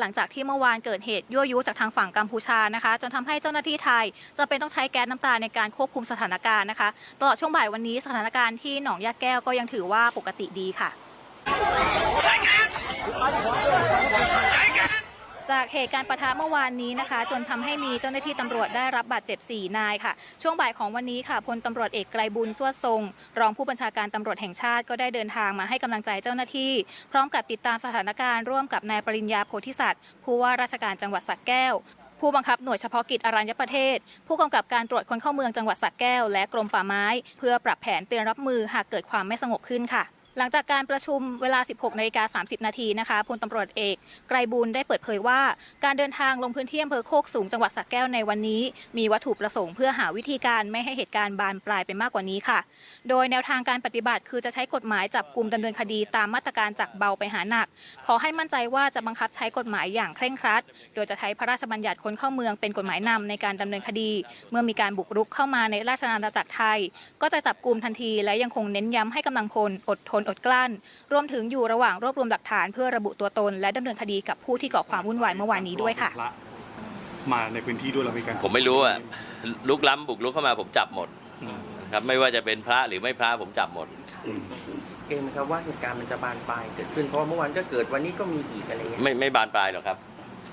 หลังจากที่เมื่อวานเกิดเหตุยั่วยุจากทางฝั่งกัมพูชานะคะ จนทำให้เจ้าหน้าที่ไทยจะเป็นต้องใช้แก๊สน้ำตาในการควบคุมสถานการณ์นะคะตลอดช่วงบ่ายวันนี้สถานการณ์ที่หนองยาแก้วก็ยังถือว่าปกติดีค่ะ จากเหตุการณ์ปะทะเมื่อวานนี้นะคะ จนทำให้มีเจ้าหน้าที่ตำรวจได้รับบาดเจ็บ 4 นายค่ะ ช่วงบ่ายของวันนี้ค่ะพลตำรวจเอกไกรบุญสวดทรง รองผู้บัญชาการตำรวจแห่งชาติก็ได้เดินทางมาให้กำลังใจเจ้าหน้าที่ พร้อมกับติดตามสถานการณ์ร่วมกับนายปริญญาโพธิสัตว์ผู้ว่าราชการจังหวัดสระแก้วผู้บังคับหน่วยเฉพาะกิจอรัญญประเทศ ผู้กำกับการตรวจคนเข้าเมืองจังหวัดสระแก้ว และกรมป่าไม้ เพื่อปรับแผนเตือนรับมือหากเกิดความไม่สงบขึ้นค่ะ หลังจากการประชุมเวลา 16นาฬิกา30 นาทีนะคะพลตำรวจเอกไกรบุญได้เปิดเผยว่า การเดินทางลงพื้นที่อำเภอโคกสูงจังหวัดสระแก้วในวันนี้ มีวัตถุประสงค์เพื่อหาวิธีการไม่ให้เหตุการณ์บานปลายไปมากกว่านี้ค่ะ โดยแนวทางการปฏิบัติคือจะใช้กฎหมายจับกลุ่มดำเนินคดีตามมาตรการจากเบาไปหาหนัก ขอให้มั่นใจว่าจะบังคับใช้กฎหมายอย่างเคร่งครัด โดยจะใช้พระราชบัญญัติคนเข้าเมืองเป็นกฎหมายนำในการดำเนินคดี เมื่อมีการบุกรุกเข้ามาในราชอาณาจักรไทย ก็จะจับกลุ่มทันทีและยังคงเน้นย้ำให้กำลังพลอดทนอดกลั้น รวมถึงอยู่ระหว่างรวบรวมหลักฐานเพื่อระบุตัวตน และดำเนินคดีกับผู้ที่ก่อความวุ่นวายเมื่อวานนี้ด้วยค่ะพรมาในพื้นที่ด้วยเรามีการผมไม่รู้อะลุกล้ำบุกลุกเข้ามาผมจับหมดอืมครับไม่ว่าจะเป็นพระหรือไม่พระผมจับหมดอืมเกรงไหมครับว่าเหตุการณ์มันจะบานปลายเกิดขึ้นเพราะว่าเมื่อวานก็เกิดวันนี้ก็มีอีกอะไรเงี้ยไม่ไม่บานปลายหรอกครับ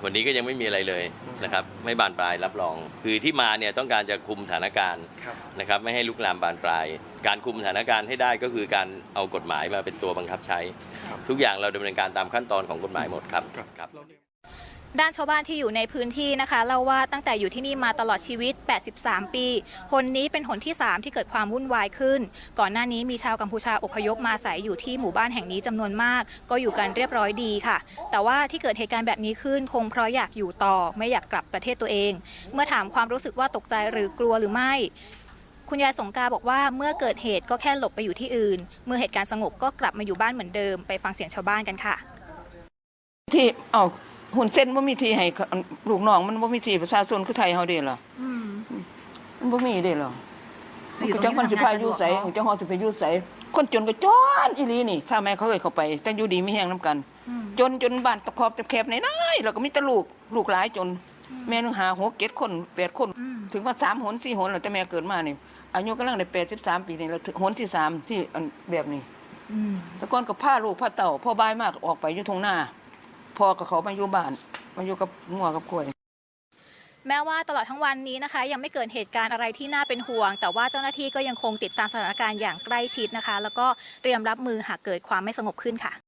วันนี้ก็ยังไม่มีอะไรเลยนะครับไม่บานปลายรับรอง คือที่มาเนี่ยต้องการจะคุมสถานการณ์ครับ นะครับไม่ให้ลุกลามบานปลาย การคุมสถานการณ์ให้ได้ก็คือการเอากฎหมายมาเป็นตัวบังคับใช้ ครับ ทุกอย่างเราดำเนินการตามขั้นตอนของกฎหมายหมดครับครับครับ ด้านชาวบ้านที่อยู่ในพื้นที่นะคะเล่าว่าตั้งแต่อยู่ที่นี่มาตลอดชีวิต 83 ปี หนนี้เป็นหนที่ 3 ที่เกิดความวุ่นวายขึ้น ก่อนหน้านี้มีชาวกัมพูชาอพยพมาอาศัยอยู่ที่หมู่บ้านแห่งนี้จำนวนมาก ก็อยู่กันเรียบร้อยดีค่ะ แต่ว่าที่เกิดเหตุการณ์แบบนี้ขึ้น คงเพราะอยากอยู่ต่อไม่อยากกลับประเทศตัวเอง เมื่อถามความรู้สึกว่าตกใจหรือกลัวหรือไม่คุณยายสงกาบอกว่าเมื่อเกิดเหตุก็แค่หลบไปอยู่ที่อื่น เมื่อเหตุการณ์สงบก็กลับมาอยู่บ้านเหมือนเดิม ไปฟังเสียงชาวบ้านกันค่ะ ที่เอา หุ่นเส้นบ่มีที่ให้ลูกน้องมันบ่มีที่ประชาชนคือไทยเฮาเด้ล่ะมันบ่มีเด้ล่ะไปอยู่ก็ตรงจักมันสิพาอยู่ไสที่ทำงานสะดวกเนาะจักฮอดสิไปอยู่ไสคนจนก็จนอีหลีนี่ ถ้าแม่เขาเคยเข้าไป แต่อยู่ดีมีแฮงนํกัน จนจนบ้านตะครอบตะแคบน้อยๆแล้วก็มีแต่ลูกลูกหลายจน แม่นึงหาหกเจ็ดคนแปดคนอืมถึงว่า3หน4หนแล้วแต่แม่เกิดมานี่อายุกำลังได้83ปีนี่แล้วถึงหนที่สามที่อันแบบนี้แต่ก่อนก็พาลูกพาเต่าพ่อบ้ายมากออกไปอยู่ทงหน้า พ่อกับเขามาอยู่บ้านมาอยู่กับงัวกับกล้วย แม้ว่าตลอดทั้งวันนี้นะคะ ยังไม่เกิดเหตุการณ์อะไรที่น่าเป็นห่วง แต่ว่าเจ้าหน้าที่ก็ยังคงติดตามสถานการณ์อย่างใกล้ชิดนะคะ แล้วก็เตรียมรับมือหากเกิดความไม่สงบขึ้นค่ะ